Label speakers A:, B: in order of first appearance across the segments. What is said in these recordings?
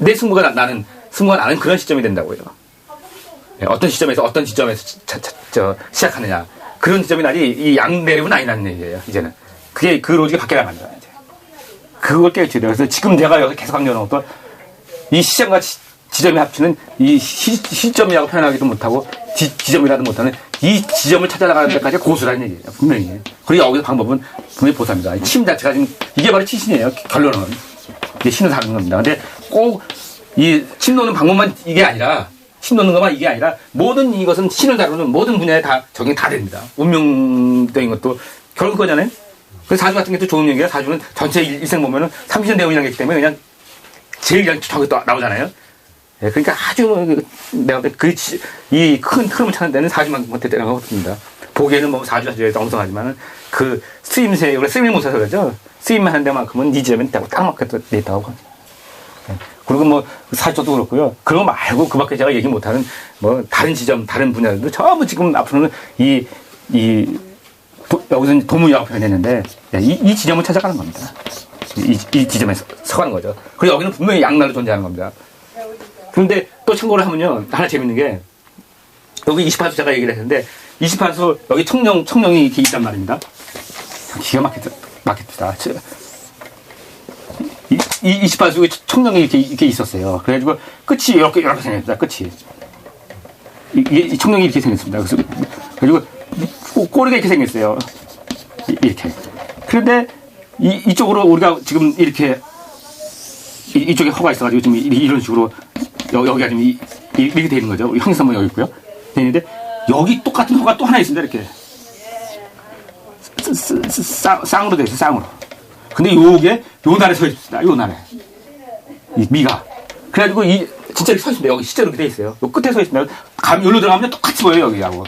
A: 내 승부가 나, 나는 승부가 나는 그런 시점이 된다고요. 예, 어떤 시점에서 어떤 지점에서 자, 자, 저, 시작하느냐 그런 지점이 나지 이 양내력은 아니라는 얘기예요. 이제는 그게 그 로직이 바뀌어 나간다. 이제 그걸 깨우쳐야 돼요. 그래서 지금 제가 여기서 계속 강조하는 것도 이 시점과 지, 지점이 합치는 이 시, 시점이라고 표현하기도 못하고 지, 지점이라도 못하는 이 지점을 찾아나가는 데까지 고수라는 얘기예요. 분명히. 그리고 여기서 방법은 분명히. 이침 자체가 지금 이게 바로 치신이에요. 결론은. 이게 신을 사는 겁니다. 근데 꼭 이 침 놓는 방법만 이게 아니라 침 놓는 것만 이게 아니라 모든 이것은 신을 다루는 모든 분야에 다 적용이 다 됩니다. 운명적인 것도 결국 그거잖아요. 그래서 사주 같은 게 또 좋은 얘기가 사주는 전체 일- 일생 보면은 30년 대운이라는 게 있기 때문에 그냥 제일 그냥 저기 또 나오잖아요. 예, 그러니까 아주 뭐 그- 내가 그이 큰 흐름을 찾는 데는 대단한 것 같습니다. 보기에는 뭐 사주 사주에서 엉성하지만은 그 쓰임새, 원래 쓰임을 못해서 그러죠. 쓰임만 하는 데만큼은 이 지점은 딱, 딱 맞게 돼 있다고 합니다. 예. 그리고 뭐 사주도 그렇고요. 그런 거 말고 그 밖에 제가 얘기 못하는 뭐 다른 지점, 다른 분야들도 전부 지금 앞으로는 이, 이, 도, 여기서 도문이라고 표현했는데 예, 이, 이 지점을 찾아가는 겁니다. 이, 이 지점에 서, 서가는 거죠. 그리고 여기는 분명히 양날로 존재하는 겁니다. 그런데 또 참고를 하면요. 하나 재밌는 게 여기 28수 제가 얘기를 했는데 28수 여기 청령, 청령이 이렇게 있단 말입니다. 기가 막혔, 막혔다. 저- 이, 이 28수에 청령이 이렇게, 이렇게 있었어요. 그래가지고 끝이 이렇게, 이렇게 생겼다. 끝이. 이- 이게 이 청령이 이렇게 생겼습니다. 그래서, 그리고 꼬- 꼬리가 이렇게 생겼어요. 이- 이렇게. 그런데 이, 이쪽으로 우리가 지금 이렇게 이, 이쪽에 허가 있어가지고 지금 이- 이런 식으로 여, 여기가 지금 이, 이- 이렇게 되는 거죠. 형성모 여기 있고요. 되는데 여기 똑같은 허가 또 하나 있습니다. 이렇게 쌍으로 돼 있어요. 쌍으로. 근데 요게 요 날에 서 있습니다. 요 날에 이 미가. 그래가지고 이 진짜 이렇게 서 있습니다. 여기 실제로 이렇게 돼 있어요. 요 끝에 서 있습니다. 감 여기로 들어가면 똑같이 보여요 여기하고.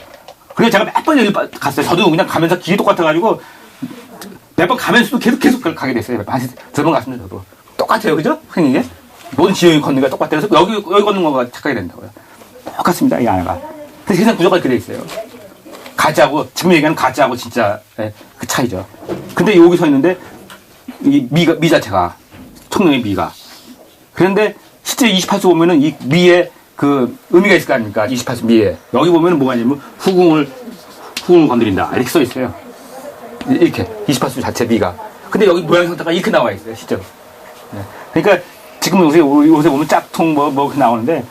A: 그래서 제가 몇 번 여기 빠- 갔어요. 저도 그냥 가면서 길이 똑같아가지고 몇 번 가면서도 계속 계속 가게 됐어요. 한두번 갔습니다. 저도 똑같아요, 그죠? 게 모든 지형이 걷는 게 똑같아요. 그래서 여기 여기 걷는 거가 착각이 된다고요. 똑같습니다, 이 안에가. 그래서 세상 구조가 그렇게 돼 있어요. 가짜하고 지금 얘기하는 가짜하고 진짜 예, 그 차이죠. 근데 여기 서 있는데 이 미가 미 자체가 청룡의 미가. 그런데 실제 28수 보면은 이 미에 그 의미가 있을 거 아닙니까? 28수 미에 여기 보면은 뭐가 있냐면 후궁을 후궁을 건드린다 이렇게 써 있어요. 이렇게 28수 자체 미가. 근데 여기 모양 형태가 이렇게 나와 있어요, 실제로. 네. 그러니까 지금 요새 요새 보면 짝퉁 뭐 뭐 나오는데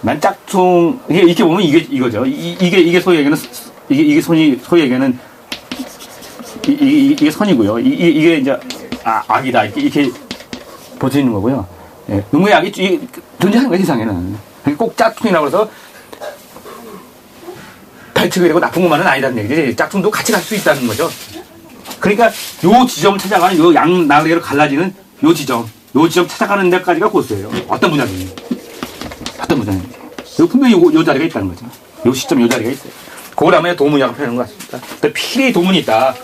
A: 난 짝퉁 이게 이렇게 보면 이게 이거죠. 이, 이게 이게 소위 얘기는 스- 이게 이게 손이 소위 얘기는 이, 이, 이게 선이고요. 이, 이- 이게 이제 아, 악이다 이렇게 이렇게 보여지는 거고요. 예, 음의 악이 이- 존재하는 거예요 세상에는. 꼭 짝퉁이라고 해서 발칙이 되고 나쁜 것만은 아니라는 얘기지. 짝퉁도 같이 갈 수 있다는 거죠. 그러니까 요 지점을 찾아가는 요 양나래로 갈라지는 요 지점, 요 지점 찾아가는 데까지가 고수예요. 어떤 분야든지. 어떤 분야든지. 요 분명히 요, 요 자리가 있다는 거죠. 요 시점 요 자리가 있어요. 그걸 아마 도문이라고 표현하는 것 같습니다. 또 필히 도문이 있다.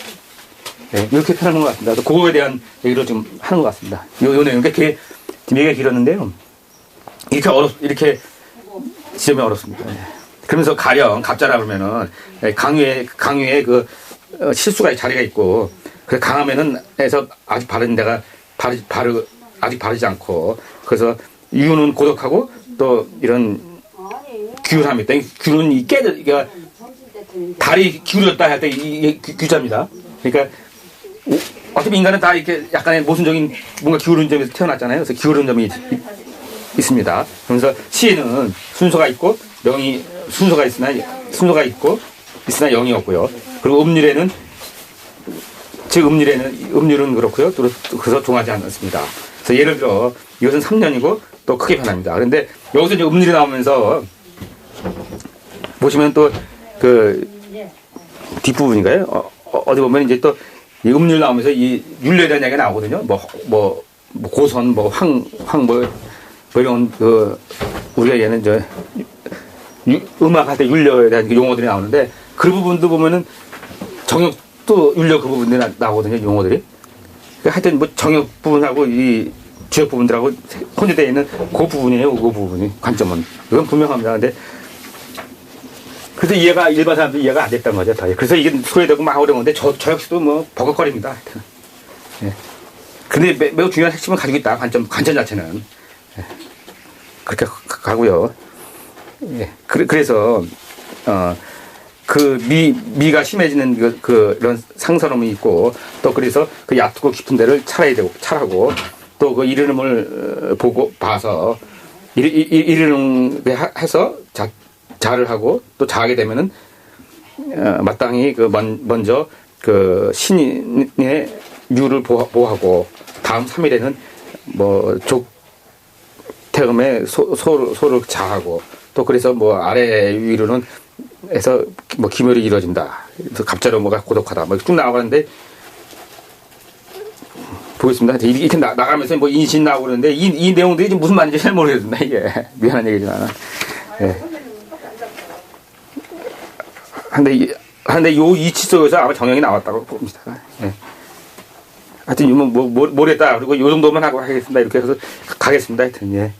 A: 네, 이렇게 표현하는 것 같습니다. 또 그거에 대한 얘기를 좀 하는 것 같습니다. 요, 요 내용, 이렇게, 지금 얘기가 길었는데요. 이렇게 어렵, 이렇게 지점이 어렵습니다. 네. 그러면서 가령, 갑자라 그러면은, 네, 강유에, 강유에 그, 어, 실수가 자리가 있고, 그 강하면은, 에서 아직 바른 데가, 바르, 바르, 아직 바르지 않고, 그래서 이유는 고독하고, 또 이런 규율함이 있다. 이이 깨들, 그러니까 다리 기울였다 할 때 이게 규- 규자입니다. 그러니까 오- 어차피 인간은 다 이렇게 약간의 모순적인 뭔가 기울은 점에서 태어났잖아요. 그래서 기울은 점이 있, 습니다 그러면서 시에는 순서가 있고 명이 순서가 있으나 순서가 있고 있으나 영이 없고요. 그리고 음률에는 즉 음률에는 음률은 그렇고요. 또 그래서 종하지 않습니다. 그래서 예를 들어 이것은 3년이고 또 크게 변합니다. 그런데 여기서 이제 음률이 나오면서 보시면 또 그 뒷부분인가요? 어, 디 보면 이제 또 이 음률 나오면서 이 율례에 대한 이야기가 나오거든요. 뭐, 뭐, 뭐 고선, 뭐 황, 황, 뭐, 뭐 이런 그 우리가 얘는 저 유- 음악 할때 율려에 대한 그 용어들이 나오는데 그 부분도 보면은 정역도 율려 그 부분들이 나, 나오거든요. 용어들이. 그러니까 하여튼 뭐 정역 부분하고 이 지역 부분들하고 혼재되어 있는 그 부분이에요. 그 부분이 관점은. 이건 분명합니다. 근데 그래서 이해가 일반 사람들 이해가 안 됐던 거죠. 다. 그래서 이게 소외되고 막 어려운데 저, 저 역시도 뭐 버벅거립니다. 하여튼. 예. 근데 매, 매우 중요한 핵심을 가지고 있다. 관점 관점 자체는. 예. 그렇게 가고요. 예. 그래서 어. 그 미, 미가 심해지는 그, 그, 런 상선음이 있고, 또 그래서 그 얕고 깊은 데를 차야 되고, 차라고, 또 그 이름을 어, 보고, 봐서, 이, 이, 이름 해서 자, 자를 하고, 또 자게 되면은, 어, 마땅히 그 먼, 먼저 그 신의 류를 보호하고, 다음 3일에는 뭐, 족, 태음에 소, 소, 소를 자하고, 또 그래서 뭐 아래 위로는 에서 뭐 기멸이 이루어진다. 그래서 갑자로 뭐가 고독하다. 뭐 쭉 나가는데 보겠습니다. 이렇게 나, 가면서 뭐 인신 나오고 그러는데 이, 이 내용들이 지금 무슨 말인지 잘 모르겠습니다. 이게 미안한 얘기지만. 예. 근데 근데 요 이치 속에서 아마 정형이 나왔다고 봅니다. 예. 하여튼 뭐, 뭐, 뭐 모르겠다. 그리고 요 정도만 하고 하겠습니다. 이렇게 해서 가겠습니다. 하여튼 예.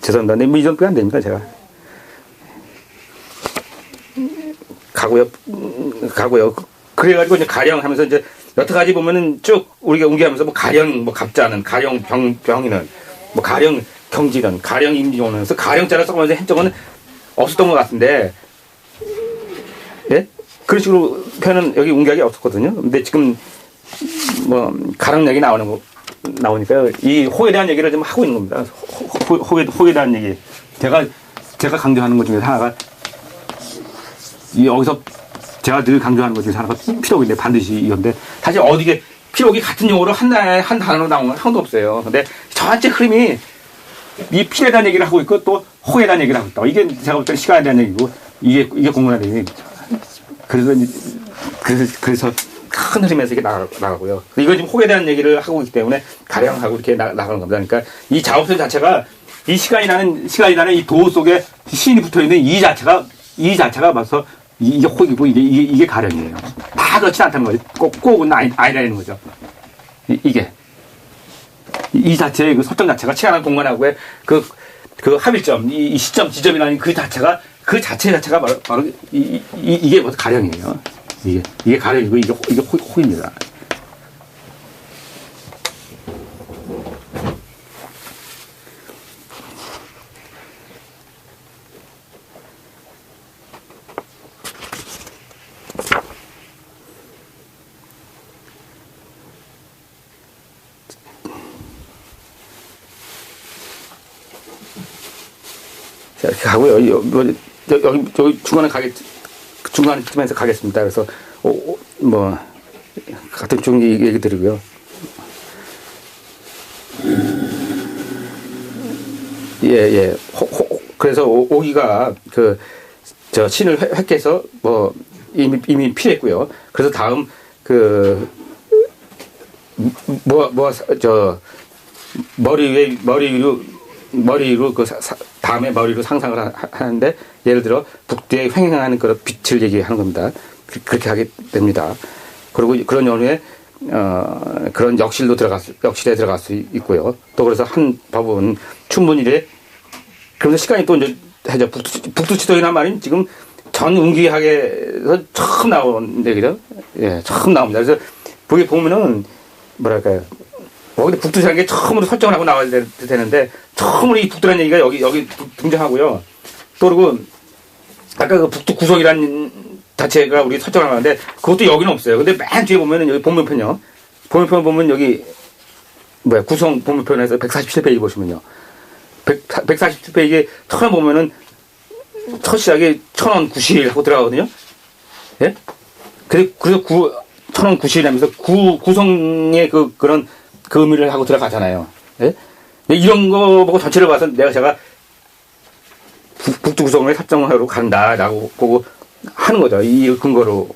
A: 죄송합니다. 근데 뭐이 정도안 됩니다. 제가. 가고요, 가고요. 그래가지고 이제 가령 하면서 이제 여태까지 보면은 쭉 우리가 웅기하면서 뭐 가령 뭐 갑자는 가령 병 병이는 뭐 가령 경지는 가령 임지오는 그래서 가령자를 써면서 hen정은 없었던 것 같은데 예 그런 식으로 표현은 여기 웅기하기 없었거든요. 근데 지금 뭐 가령 얘기 나오는 거 나오니까 이 호에 대한 얘기를 좀 하고 있는 겁니다. 호, 호, 호에, 호에 대한 얘기 제가 제가 강조하는 것 중에 하나가 이 여기서 제가 늘 강조하는 것 중에 하나가 필요인데 반드시 이건데 사실 어디게 필요기 같은 용어로 한, 한 단어로 나온 건 하나도 없어요. 근데 전체 흐름이 이 필에 대한 얘기를 하고 있고 또 호에 대한 얘기를 하고 있다. 이게 제가 볼 때는 시간에 대한 얘기고 이게 이게 공간에 대한 얘기죠. 그래서 그래서 그래서 큰 흐름에서 이게 나가, 나가고요. 이거 지금 호에 대한 얘기를 하고 있기 때문에 가령 하고 이렇게 나, 나가는 겁니다. 그러니까 이 작업설 자체가 이 시간이라는 시간이라는 이도 속에 시인이 붙어 있는 이 자체가 이 자체가 봐서 이게 호기고 이게, 이게, 이게 가령이에요. 다 그렇지 않다는 거죠. 꼭, 꼭은 아니, 아니라는 거죠. 이, 게이 자체의 그 설정 자체가 시간과 공간하고의 그, 그 합일점, 이, 이 시점, 지점이라는 그 자체가, 그 자체 자체가 바로, 바로 이, 이, 이게 뭐 가령이에요. 이게, 이게 가령이고, 이게, 이게 호, 호입니다. 이렇게 가고요. 뭐, 여기, 여기 중간에 가겠, 중간쯤에서 가겠습니다. 그래서, 오, 오, 뭐, 같은 쪽 얘기 드리고요. 예, 예. 호, 호, 그래서 오, 기가 그, 저, 신을 획 해서 뭐, 이미, 이미 필했고요. 그래서 다음, 그, 뭐, 뭐, 저, 머리 위에, 머리 위로, 머리 위로 그 사, 다음에 머리로 상상을 하, 는데 예를 들어 북두에 횡행하는 그런 빛을 얘기하는 겁니다. 그, 그렇게 하게 됩니다. 그리고 그런 연후에 어, 그런 역실로 들어갈 수, 역실에 들어갈 수 있고요. 또 그래서 한 법은 충분히래 그러면서 시간이 또 이제 해죠. 북두, 북두치도이란 말이 지금 전 운기학에서 처음 나온 얘기죠. 예, 처음 나옵니다. 그래서 거기 보면은 뭐랄까요. 거기 북두라는 게 처음으로 설정을 하고 나와야 되는데 처음으로 이 북두라는 얘기가 여기 여기 등장하고요. 또 그리고 아까 그 북두 구성이라는 자체가 우리 설정을 하는데 그것도 여기는 없어요. 근데 맨 뒤에 보면은 여기 본문편요. 본문편 보면 여기 뭐야 구성 본문편에서 147페이지 보시면요. 100, 147페이지 처음 보면은 첫 시작에 천원 구실 하고 들어가거든요. 예? 그래서 구, 천원 구실하면서 구, 구성의 그, 그런 그 의미를 하고 들어가잖아요. 예? 이런 거 보고 전체를 봐서 내가 제가 북두 구성을 설정하러 간다라고 보고 하는 거죠. 이 근거로.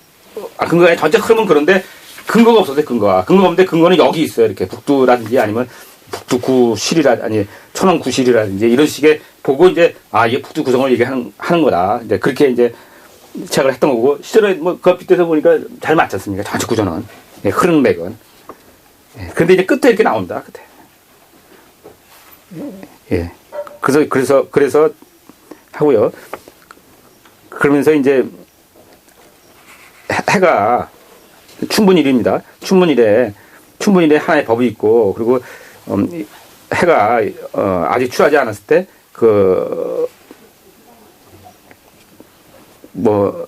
A: 아, 근거가 전체 흐름은 그런데 근거가 없어서 근거가. 근거가 없는데 근거는 여기 있어요. 이렇게 북두라든지 아니면 북두구실이라, 아니, 천원구실이라든지 이런 식의 보고 이제, 아, 이게 북두 구성을 얘기하는, 하는 거다. 이제 그렇게 이제 시작을 했던 거고, 실제로 뭐, 그 빗대서 보니까 잘 맞지 않습니까? 전체 구조는. 예, 흐름 맥은. 예, 근데 이제 끝에 이렇게 나온다, 끝에. 예. 그래서, 그래서, 그래서 하고요. 그러면서 이제 해가 춘분일입니다. 춘분일에, 춘분일에 하나의 법이 있고, 그리고, 음, 해가 어, 아직 추하지 않았을 때 그 뭐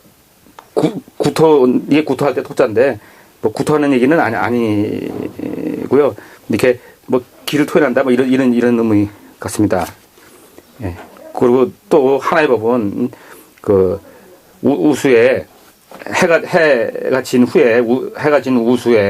A: 구토 이게 구토할 때 토자인데 뭐 구토하는 얘기는 아니 아니 고요. 이렇게 뭐 기를 토해낸다 뭐 이런 이런 이런 의미 같습니다. 예. 그리고 또 하나의 법은 그 우, 우수에 해가 해가 진 후에 우, 해가 진 우수에